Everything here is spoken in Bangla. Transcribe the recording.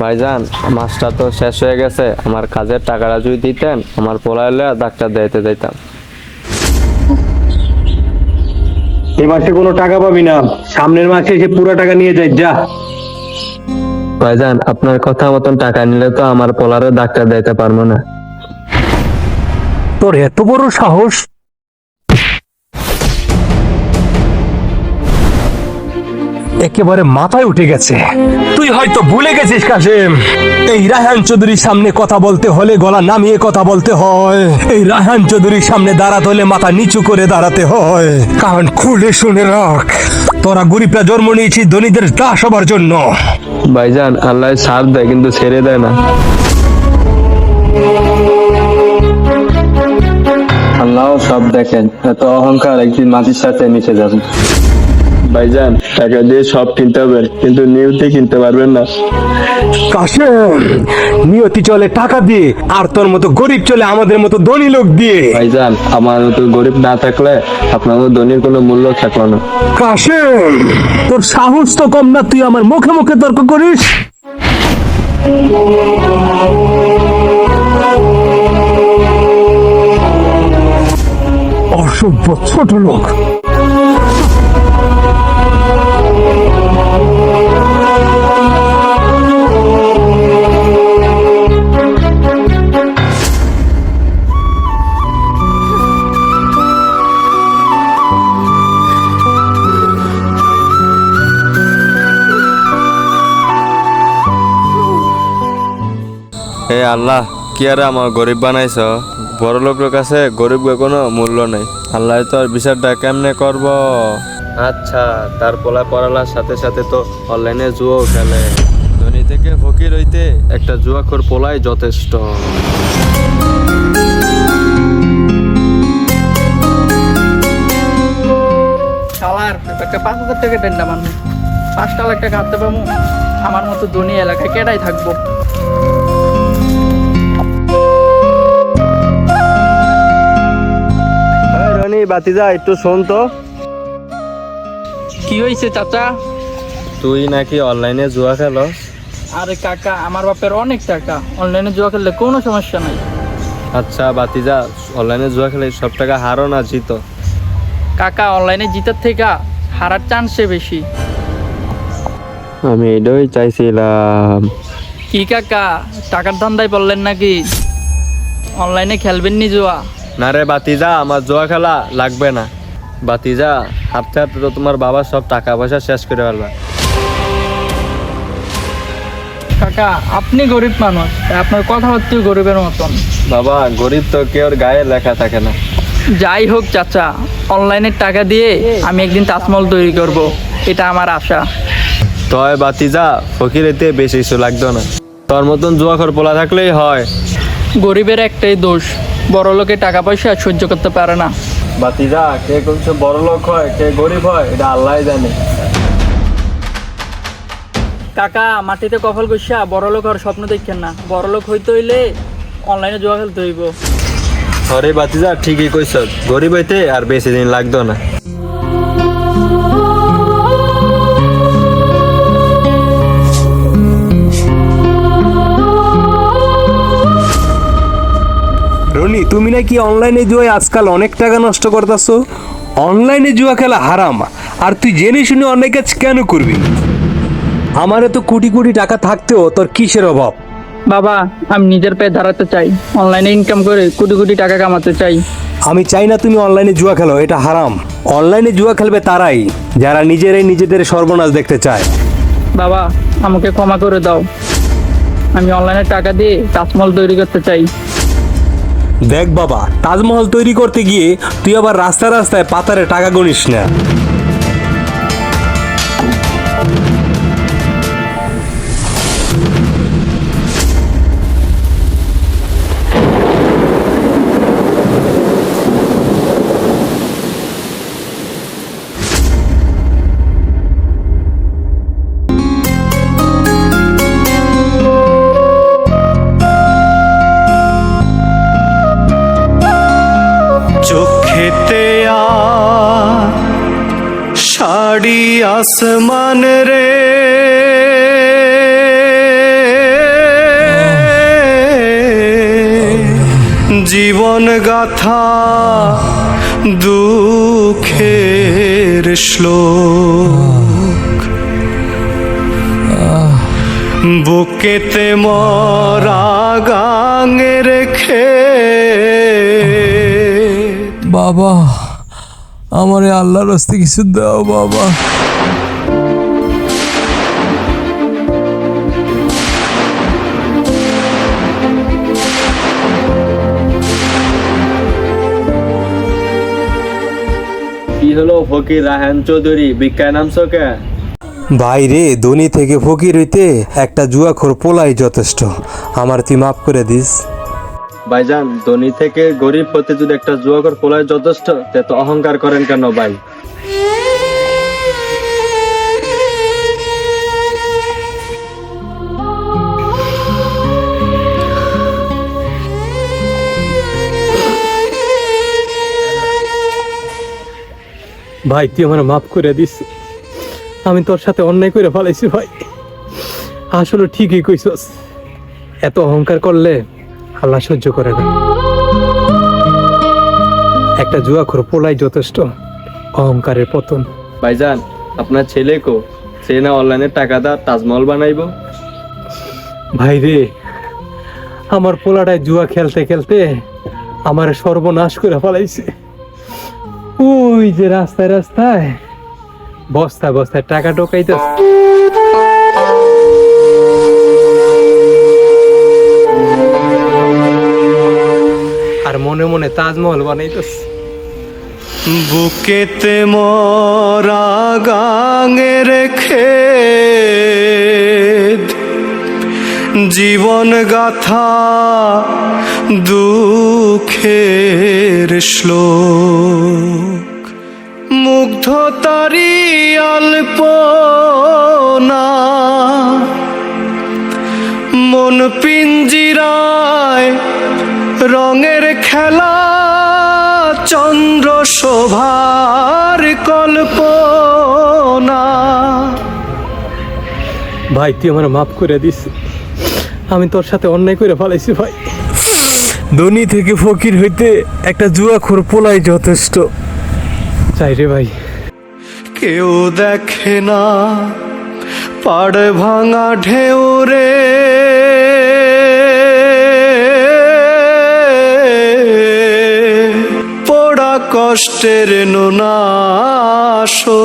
ভাইজান মাছটা তো শেষ হয়ে গেছে। আমার কাজের টাকাটা যদি দিতেন আমার পোলাইলে ডাক্তার দিতে দিতাম এই মাসে কোনো টাকা পাবি না। সামনের মাসে এসে পুরো টাকা নিয়ে যাই যা। ভাইজান আপনার কথা মতন টাকা নিলে তো আমার পোলারে ডাক্তার দিতে পারব না। তোর এত বড় সাহস একেবারে মাথায় উঠে গেছে। তুই হয়তো ভুলে গেছিস কাসেম এই রায়হান চৌধুরীর সামনে কথা বলতে হলে গলা নামিয়ে কথা বলতে হয়। এই রায়হান চৌধুরীর সামনে দাঁড়াতে হলে মাথা নিচু করে দাঁড়াতে হয়। কারণ খুলে শুনে রাখ। তোরা গরিবরা জন্ম নিয়েছিস ধনীদের দাস হবার জন্য। ভাইজান আল্লাহ সার দেয় কিন্তু ছেড়ে দেয় না। আল্লাহ সব দেখেন এত অহংকার একদিন মাটির সাথে মিশে যাবে। ভাইজান টাকা দিয়ে সব কিনতে হবে কিন্তু নিউতে কিনতে পারবেন না। কাসেম নিয়তি চলে টাকা দিয়ে আর তোর মতো গরিব চলে আমাদের মতো ধনী লোক দিয়ে। ভাইজান আমার মতো গরিব না থাকলে আপনার ধনির কোনো মূল্য থাকল না। কাসেম তোর সাহস তো কম না তুই আমার মুখে মুখে তর্ক করিস? অসভ্য ছোট লোক। আল্লাহ কি আর আমার গরিব বানাইছ? বড় লোকের কাছে গরিবের কোনো মূল্য নেই। আল্লাহ তো আর বিচারটা কেমনে করব? আচ্ছা তার পোলা পড়ালার সাথে সাথে তো অনলাইনে জুয়ো খেলে। ধনী থেকে ফকির হইতে একটা জুয়াখোর পোলাই যথেষ্ট। শালার একটা পাঁচ হাজার টাকা টেন্ডা মানুষ। পাঁচটা লাখ টাকা হাতে পাবো। আমার মতো ধনী এলাকায় কেটাই থাকব? বাতিজা একটু শোন তো। কি হয়েছে চাচা? তুই নাকি অনলাইনে জুয়া খেলো? আরে কাকা আমার বাপের অনেক টাকা। অনলাইনে জুয়া খেললে কোনো সমস্যা নাই। আচ্ছা বাতিজা অনলাইনে জুয়া খেলে সব টাকা হারো না জিতো। কাকা অনলাইনে জিতার থেকে হারার চান্সে বেশি। আমি এটাই চাইছিলাম। কি কাকা টাকার ধান্দায় বললেন নাকি? অনলাইনে খেলবেন নি জুয়া? না রে বাতিজা আমার জুয়া খেলা লাগবে না। বাতিজা হাঁটতে হাঁটতে তো তোমার বাবা সব টাকা পয়সা শেষ করে ফেলবা। কাকা আপনি গরিব মানুষ আপনার গরিবের মতন। বাবা গরিব তো কেউ গায়ে লেখা থাকে না। যাই হোক চাচা অনলাইনের টাকা দিয়ে আমি একদিন তাজমহল তৈরি করব। এটা আমার আশা। তয় বাতিজা ফকির এতে বেশি কিছু লাগতো না। তোর মতন জুয়া খর পোলা থাকলেই হয়। গরিবের একটাই দোষ বড় লোকে টাকা পয়সা সহ্য করতে পারে না। বাতিরা কে কোন বড় লোক হয় কে গরিব হয় এটা আল্লাহ জানে। কাকা মাটিতে কফল কইসা বড় লোক হওয়ার স্বপ্ন দেখছেন না। বড় লোক হইতে হইলে অনলাইনে জুয়া খেলতে হইব। আরে বাতিজা ঠিকই কইছ। গরিব হইতে আর বেশি দিন লাগতো না। রনি তুমি নাকি অনলাইনে জুয়ায় আজকাল অনেক টাকা নষ্ট করতেছো? অনলাইনে জুয়া খেলা হারাম। আর তুই জেনে শুনে অনেক কাজ কেন করবি? আমারে তো কোটি কোটি টাকা থাকতেও তোর কিসের অভাব? বাবা আমি নিজের পায়ে দাঁড়াতে চাই। অনলাইনে ইনকাম করে কোটি কোটি টাকা কামাতে চাই। আমি চাই না তুমি অনলাইনে জুয়া খেলো এটা হারাম। অনলাইনে জুয়া খেলবে তারাই যারা নিজেরাই নিজেদের সর্বনাশ দেখতে চায়। বাবা আমাকে ক্ষমা করে দাও। আমি অনলাইনে টাকা দিয়ে তাজমহল তৈরি করতে চাই। দেখ বাবা তাজমহল তৈরি করতে গিয়ে তুই আবার রাস্তায় রাস্তায় পাতারে টাকা গনিস না। পাহাড়ি আসমান রে। জীবন গাথা দুঃখের শ্লোক। বুকেতে মরা গাঙে রেখে বাবা। আমারে আল্লাহর হস্তে কিছু দাও বাবা। কি হলো ফকির রাহান চৌধুরী? বিজ্ঞান নামছো কে? বাইরে ধনী থেকে ফকির হইতে একটা জুয়াখোর পোলাই যথেষ্ট। আমার তুই মাফ করে দিস। ভাইজান, ধনী থেকে গরিব হতে যদি একটা জুয়াকর পোলায় যথেষ্ট, তে তো অহংকার করেন কেন ভাই? ভাই, তুই আমার মাফ করে দিস। আমি তোর সাথে অন্যায় করে ফেলাইছি ভাই। আসলে ঠিকই কইছস। এত অহংকার করলে আল্লাহ সহ্য করে না একটা জুয়াখোর পোলাই যথেষ্ট অহংকারের পতন। ভাইজান আপনার ছেলে কো? সে না অনলাইনে টাকা দা তাজমহল বানাইবো? ভাই রে আমার পোলাটায় জুয়া খেলতে খেলতে আমার সর্বনাশ করে ফেলাইছে। ওই যে রাস্তায় রাস্তায় বস্তায় বস্তায় টাকা ঢোকাইতেছে। তাজমহল বানাইতেছে। বুকেতে মরা গাঙে রেখে জীবন গাথা দুঃখের শ্লোক। মুগ্ধ তারি অল্প না মন পিঞ্জিরায় রঙের খেলা চন্দ্র শোভার কল্পনা। ভাই তুই আমার মাফ করে দিস। আমি তোর সাথে অন্যায় করে ফেলাইছি ভাই। ধনী থেকে ফকির হইতে একটা জুয়াখোর পোলাই যথেষ্ট। চাই রে ভাই। কেউ দেখে না পাড় ভাঙা ঢেউ রে কষ্টের নোনাশো।